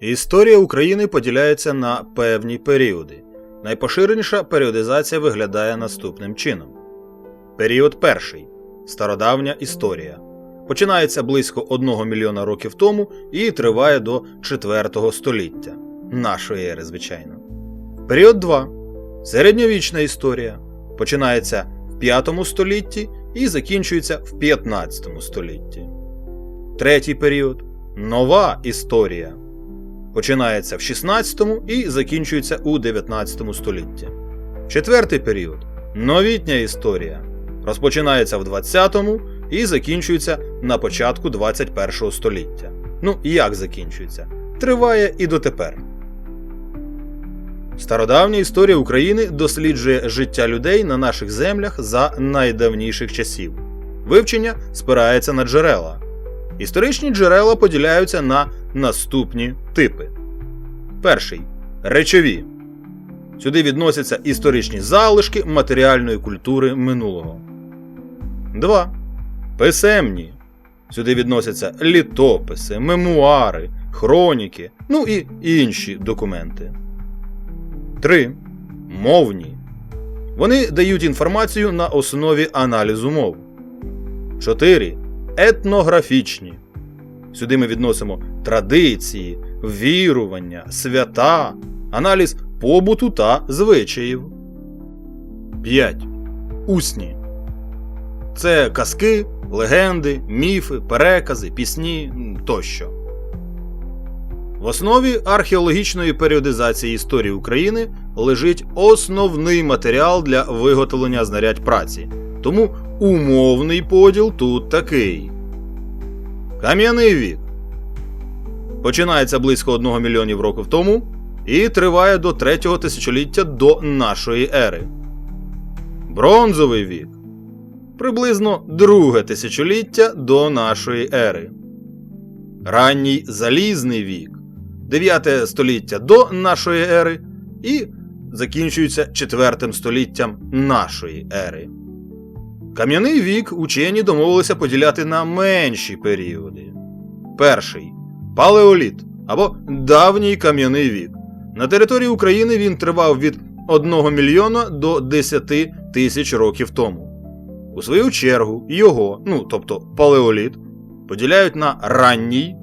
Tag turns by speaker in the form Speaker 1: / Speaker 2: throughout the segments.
Speaker 1: Історія України поділяється на певні періоди. Найпоширеніша періодизація виглядає наступним чином: період перший стародавня історія. Починається близько 1 мільйона років тому і триває до 4 століття нашої ери, звичайно. Період 2 середньовічна історія. Починається в 5 столітті і закінчується в 15 столітті. Третій період нова історія. Починається в 16 і закінчується у 19 столітті. Четвертий період новітня історія. Розпочинається в 20 і закінчується на початку 21 століття. Ну, як закінчується? Триває і дотепер. Стародавня історія України досліджує життя людей на наших землях за найдавніших часів. Вивчення спирається на джерела. Історичні джерела поділяються на наступні типи. Перший речові. Сюди відносяться історичні залишки матеріальної культури минулого. 2. Писемні. Сюди відносяться літописи, мемуари, хроніки, ну і інші документи. 3. Мовні. Вони дають інформацію на основі аналізу мов. 4. Етнографічні. Сюди ми відносимо традиції, вірування, свята, аналіз побуту та звичаїв. 5. Усні. Це казки, легенди, міфи, перекази, пісні тощо. В основі археологічної періодизації історії України лежить основний матеріал для виготовлення знарядь праці. Тому умовний поділ тут такий. Кам'яний вік. Починається близько 1 мільйонів років тому і триває до 3 тисячоліття до нашої ери. Бронзовий вік. Приблизно друге тисячоліття до нашої ери. Ранній залізний вік. 9 століття до нашої ери і закінчується 4 століттям нашої ери. Кам'яний вік учені домовилися поділяти на менші періоди. Перший палеоліт або давній кам'яний вік. На території України він тривав від 1 мільйона до 10 тисяч років тому. У свою чергу його, ну тобто палеоліт, поділяють на ранній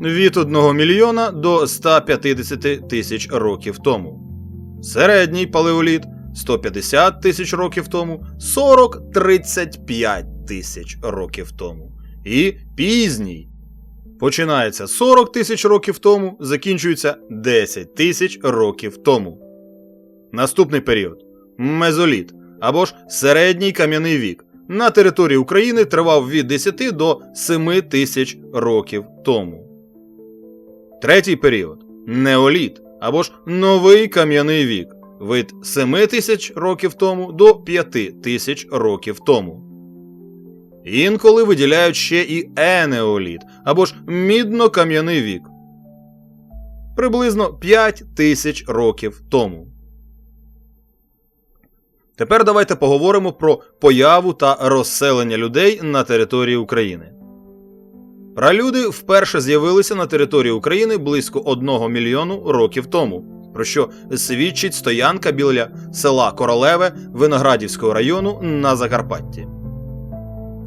Speaker 1: від 1 мільйона до 150 тисяч років тому. Середній палеоліт 150 тисяч років тому, 40-35 тисяч років тому. І пізній починається 40 тисяч років тому, закінчується 10 тисяч років тому. Наступний період мезоліт або ж середній кам'яний вік. На території України тривав від 10 до 7 тисяч років тому. Третій період неоліт або ж новий кам'яний вік від 7 тисяч років тому до 5 тисяч років тому. Інколи виділяють ще і енеоліт або ж мідно-кам'яний вік приблизно 5 тисяч років тому. Тепер давайте поговоримо про появу та розселення людей на території України. Пралюди вперше з'явилися на території України близько 1 мільйону років тому, про що свідчить стоянка біля села Королеве Виноградівського району на Закарпатті.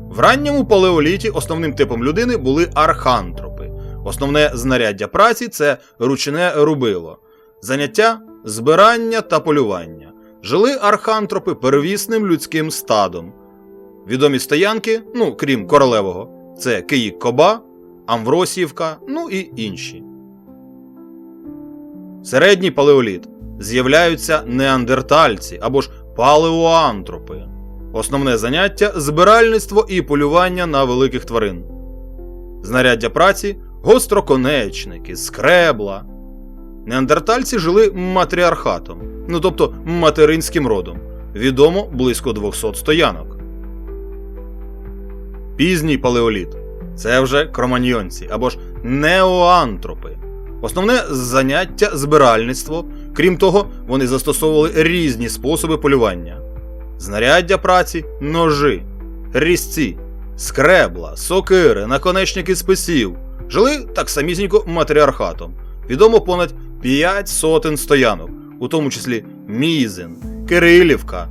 Speaker 1: В ранньому палеоліті основним типом людини були архантропи. Основне знаряддя праці це ручне рубило, заняття збирання та полювання. Жили архантропи первісним людським стадом. Відомі стоянки, ну крім королевого, це Київ Коба, Амвросіївка, ну і інші. Середній палеоліт з'являються неандертальці або ж палеоантропи. Основне заняття збиральництво і полювання на великих тварин. Знаряддя праці гостроконечники, скребла. Неандертальці жили матріархатом, ну тобто материнським родом. Відомо близько 200 стоянок. Пізній палеоліт це вже кроманьйонці або ж неоантропи. Основне заняття збиральництво. Крім того, вони застосовували різні способи полювання: знаряддя праці, ножи, різці, скребла, сокири, наконечники списів. Жили так самісінько матріархатом. відомо понад 5 сотень стоянок, у тому числі Мізин, Кирилівка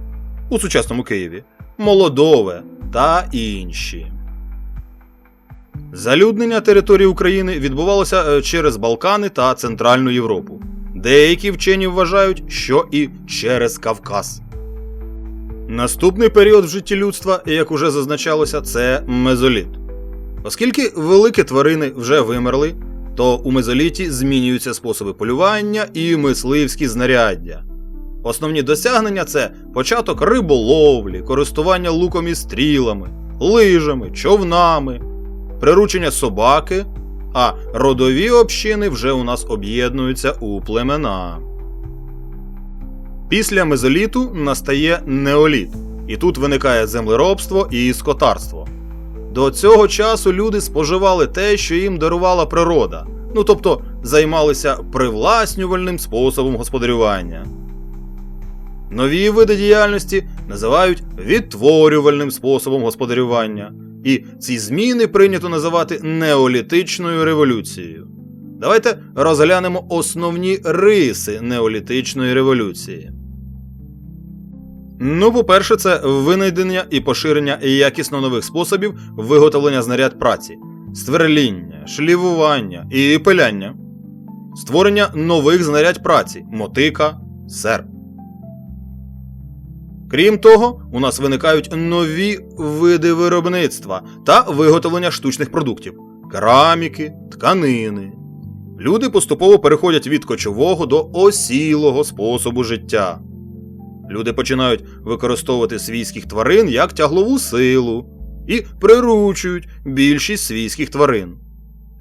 Speaker 1: у сучасному Києві, Молодове та інші. Залюднення території України відбувалося е, через Балкани та Центральну Європу. Деякі вчені вважають, що і через Кавказ. Наступний період в житті людства, як уже зазначалося, це мезоліт. Оскільки великі тварини вже вимерли, то у мезоліті змінюються способи полювання і мисливські знаряддя. Основні досягнення це початок риболовлі, користування луком і стрілами, лижами, човнами, приручення собаки, а родові общини вже у нас об'єднуються у племена. Після мезоліту настає неоліт, і тут виникає землеробство і скотарство. До цього часу люди споживали те, що їм дарувала природа, ну тобто займалися привласнювальним способом господарювання. Нові види діяльності називають відтворювальним способом господарювання, і ці зміни прийнято називати неолітичною революцією. Давайте розглянемо основні риси неолітичної революції. Ну, по-перше, це винайдення і поширення якісно нових способів виготовлення знаряд праці, сверління, шлівування і пиляння, створення нових знарядь праці, мотика, серп. Крім того, у нас виникають нові види виробництва та виготовлення штучних продуктів кераміки, тканини. Люди поступово переходять від кочового до осілого способу життя. Люди починають використовувати свійських тварин як тяглову силу і приручують більшість свійських тварин,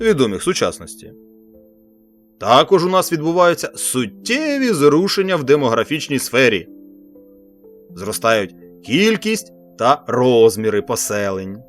Speaker 1: відомих сучасності. Також у нас відбуваються суттєві зрушення в демографічній сфері. Зростають кількість та розміри поселень.